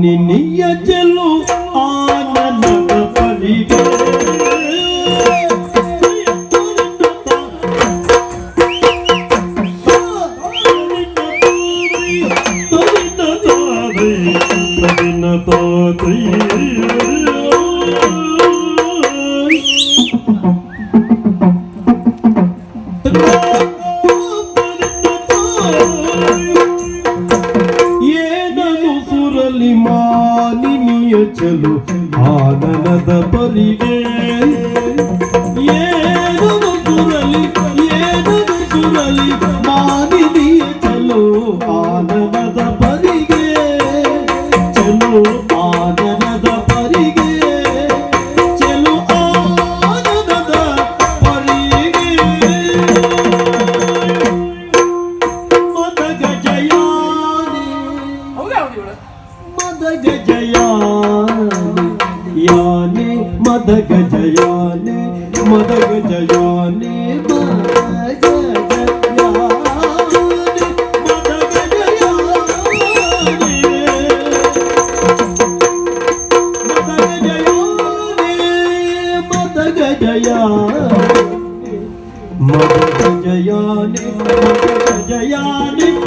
ನಿನ್ನ ಜಲು ಆನಂದ ಪಡಿಗೆ ತೋತೈ ಕೈಯಲ್ಲಿ ಮಾನಿನಿ, ಚಲೋ ಪರಿಗೆ, ಚಲೋ ಆನಂದ ಪರಿಗೆ, ಚಲೋ ಆನಂದ ಪರಿಗೆ. ಮದಗ ಜಯ ಮದಗ ಜಯ ಯಾನೆ ಮದಗ ಜಯಾನೆ ಮದಗ ಜಯಾನೆ, ಮದಗ Jayani,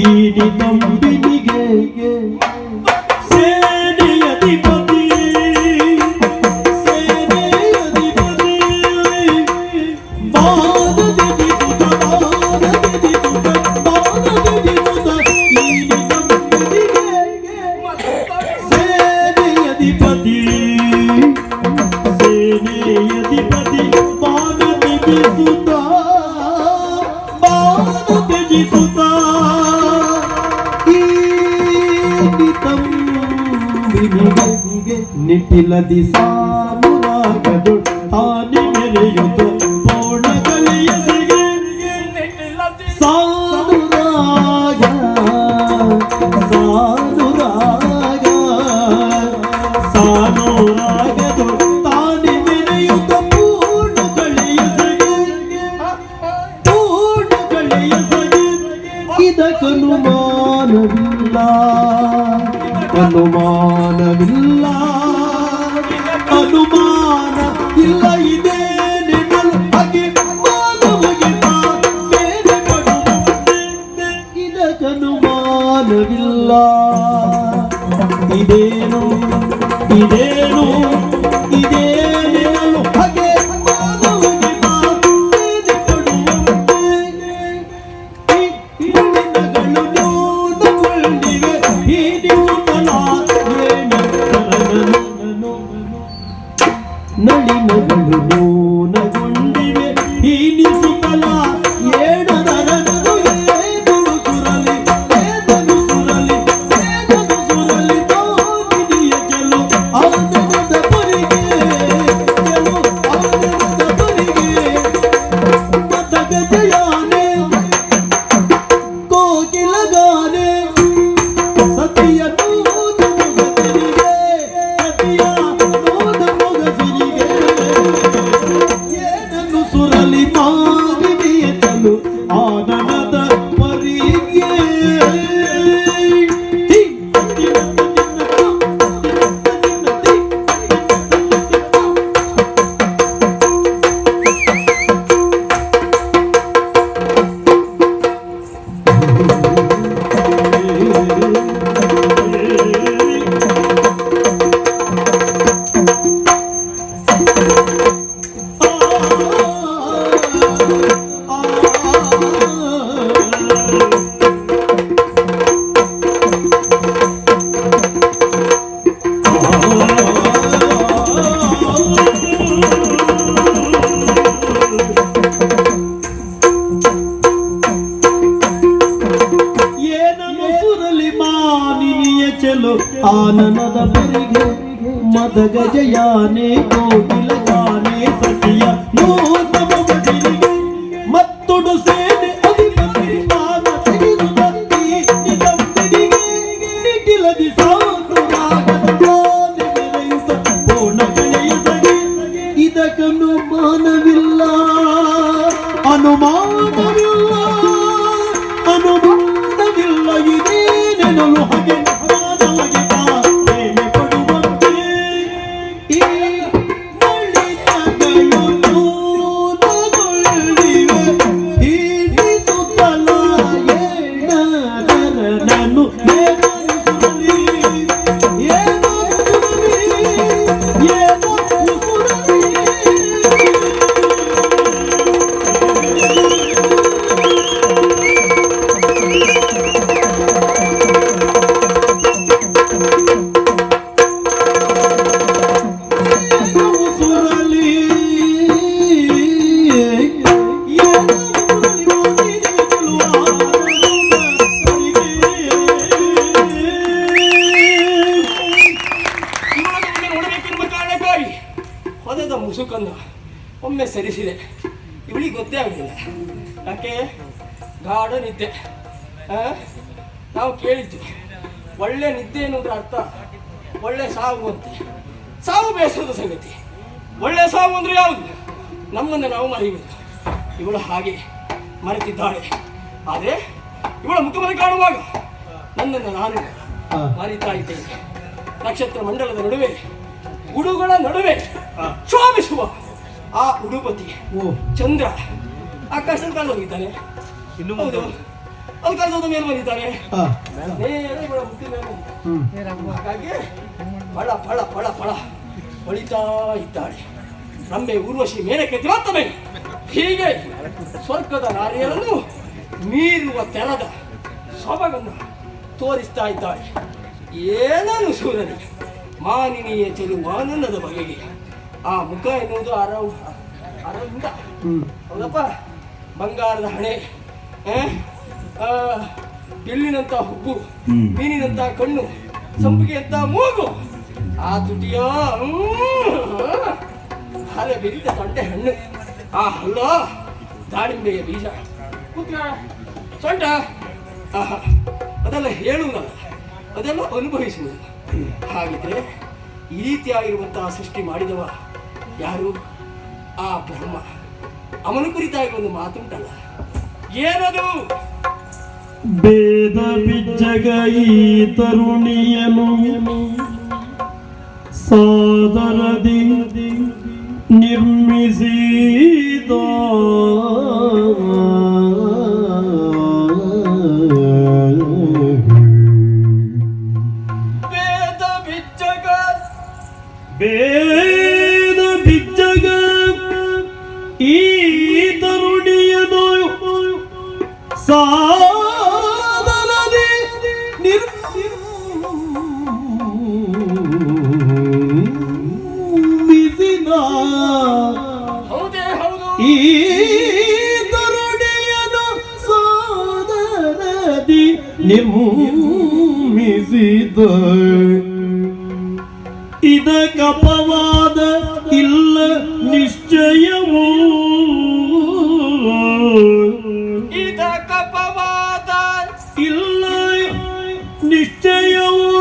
ഇടി കമ്പിനികേ ಇಲ್ಲದಿ ಸಾಧು ಹಾನಿ ಮೆರೆಯುತ್ತ ಪೋಣಗಳಿಯರಿಗೆ ಸಾಧುರಾಗ ಸಾಧುರಾಗ ಸಾಧುರಾಗದು ತಾನಿ ಮೆರೆಯುತ್ತ ಪೂರ್ಣಗಳಿಯರಿಗೆ ಪೂರ್ಣಗಳಿಯರಿಗೆ ಇದಕ್ಕನು ಮಾನವಿಲ್ಲ ಅನುಮಾನವಿಲ್ಲ Thank you. ಚೆಲು ಆನನದ ಬೆರಿಗೆ ಮದ ಗಜಯಾನೆ ಕೋಗಿಲ ಜಾನೆ ಸತಿಯ ಮತ್ತೊಡು ಸೇನೆ ಅಧಿಪತಿ ಸ್ಥಾನ ಮಾನವಿಲ್ಲ. ಅನುಮಾನವಿಲ್ಲ. ನಾವು ಕೇಳಿದ್ವಿ. ಒಳ್ಳೆ ನಿದ್ದೆ ಎನ್ನುವುದರ ಅರ್ಥ? ಒಳ್ಳೆ ಸಾವು ಅಂತ. ಸಾವು ಬೇಸರದ ಸಂಗತಿ. ಒಳ್ಳೆ ಸಾವು ಅಂದ್ರೆ ಯಾವುದು? ನಮ್ಮನ್ನು ನಾವು ಮರೆಯಬೇಕು. ಇವಳು ಹಾಗೆ ಮರೆತಿದ್ದಾಳೆ. ಆದರೆ ಇವಳ ಮುಖವನ್ನು ಕಾಣುವಾಗ ನನ್ನನ್ನು ನಾನು ಮರಿತಾ ಇದ್ದೇನೆ. ನಕ್ಷತ್ರ ಮಂಡಲದ ನಡುವೆ ಉಡುಗಳ ನಡುವೆ ಶೋಭಿಸುವ ಆ ಉಡುಪತಿ ಓ. ಚಂದ್ರ ಆಕಾಶದ ಕಾಲ ಹೋಗಿದ್ದಾನೆ. ಇನ್ನು ಕಳೆದ ಮೇಲೆ ನೇರ ಇವಳ ಮುಟ್ಟಿನ ಮೇಲೆ. ಹಾಗಾಗಿ ಫಳ ಫಳ ಫಳ ಫಳ ಹೊಳಿತಾ ಇದ್ದಾಳೆ ರಂಬೆ ಊರ್ವಶಿ ಮೇಲಕ್ಕೆ ತಿರುತ್ತವೆ ಹೀಗೆ ಸ್ವರ್ಗದ ನಾರಿಯರನ್ನು ಮೀರುವ ತೆರದ ಸೊಬಗನ್ನು ತೋರಿಸ್ತಾ ಇದ್ದಾಳೆ ಏನನ್ನು ಸೂರ್ಯನಿಗೆ ಮಾನಿನಿಯ ಚೆಲು ಆನಂದದ ಬಗೆಗೆ. ಆ ಮುಖ ಎನ್ನುವುದು ಅರವ ಅರವಿಂದ. ಹೌದಪ್ಪ? ಬಂಗಾರದ ಹಣೆ ಬಿಲ್ಲಿನಂತ ಹುಬ್ಬು ಮೀನಿನಂತ ಕಣ್ಣು ಸಂಪಿಗೆಯಂತ ಮೂಗು ಆ ತುಟಿಯ ಹಲೆ ಬೆರಿದ ತೊಂಟೆ ಹಣ್ಣು ಆ ಹಲ್ಲ ದಾಳಿಂಬೆಯ ಬೀಜ. ಕುತ್ರ ಸೊಂಟ ಅದೆಲ್ಲ ಹೇಳುವುದಲ್ಲ ಅದೆಲ್ಲ ಅನುಭವಿಸುವುದು ಹಾಗಿದ್ರೆ ಈ ರೀತಿಯಾಗಿರುವಂತಹ ಸೃಷ್ಟಿ ಮಾಡಿದವ ಯಾರು? ಆ ಬ್ರಹ್ಮ. ಅವನ ಕುರಿತಾಗಿ ಒಂದು ಮಾತುಂಟಲ್ಲ. ಏನದು? ಭೇದ ಬಿಜ್ಜಗ ಈ ತರುಣಿಯನು. ಸಾದರದಿ ನಿರ್ಮಿಸಿದ. ಭೇದ ಬಿಜ್ಜಗ. ಈ ತರುಣಿಯನು. ಸಾದರದಿ ನಿರ್ಮಿಸಿದ ಇದ ಕಪವಾದ ಇಲ್ಲ ನಿಶ್ಚಯವೂ ಇದ ಕಪವಾದ ಇಲ್ಲ ನಿಶ್ಚಯವೂ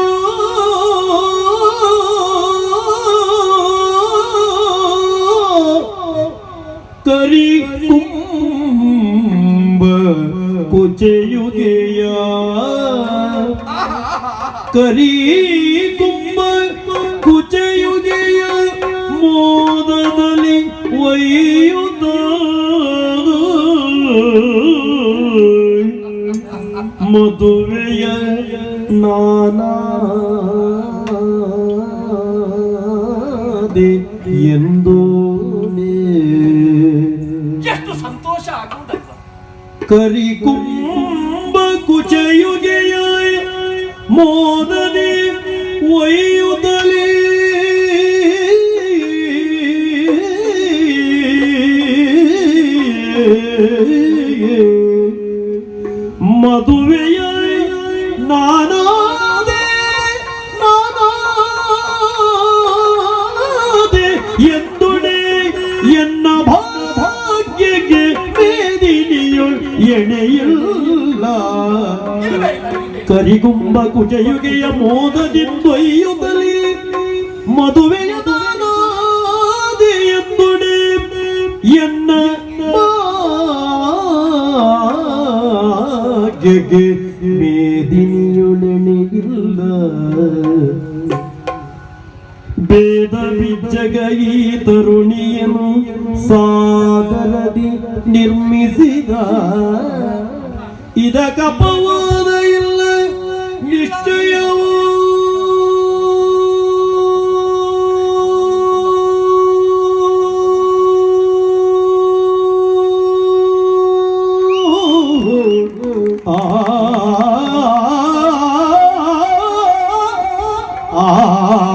ಕರಿ ಕುಂಬ ಕುಚೆಯುಗೆಯ ಕರಿ ತುಂಬ ಕುಚೆಯುಗೆಯ ಮೋದದಲ್ಲಿ ಒಯ್ಯುತ್ತ ಮದುವೆಯ ನಾನಾದೆ ಎಂದು ಎಷ್ಟು ಸಂತೋಷ ಕರಿ ಕುಂಬ ಮೋದನೆ ಒಯ್ಯುತ್ತಲೇ. ಮದುವೆಯ ಕುಜಯುಗೆಯ ಮೋದದಿಂದೊಯ್ಯುತ್ತಲೇ ಮದುವೆಯ ದಾನಾದೆ ಎಂದೊಡೆ ಎನ್ನ ಗೆಗೆ ಮೇದಿನಿಯೊಡನೆಯಿಲ್ಲ ಬೇದ ಬಿಜ್ಜಗ ಈ ತರುಣಿಯನು ಸಾಗರದಿ ನಿರ್ಮಿಸಿದ. ಇದ ಕಪವ ah.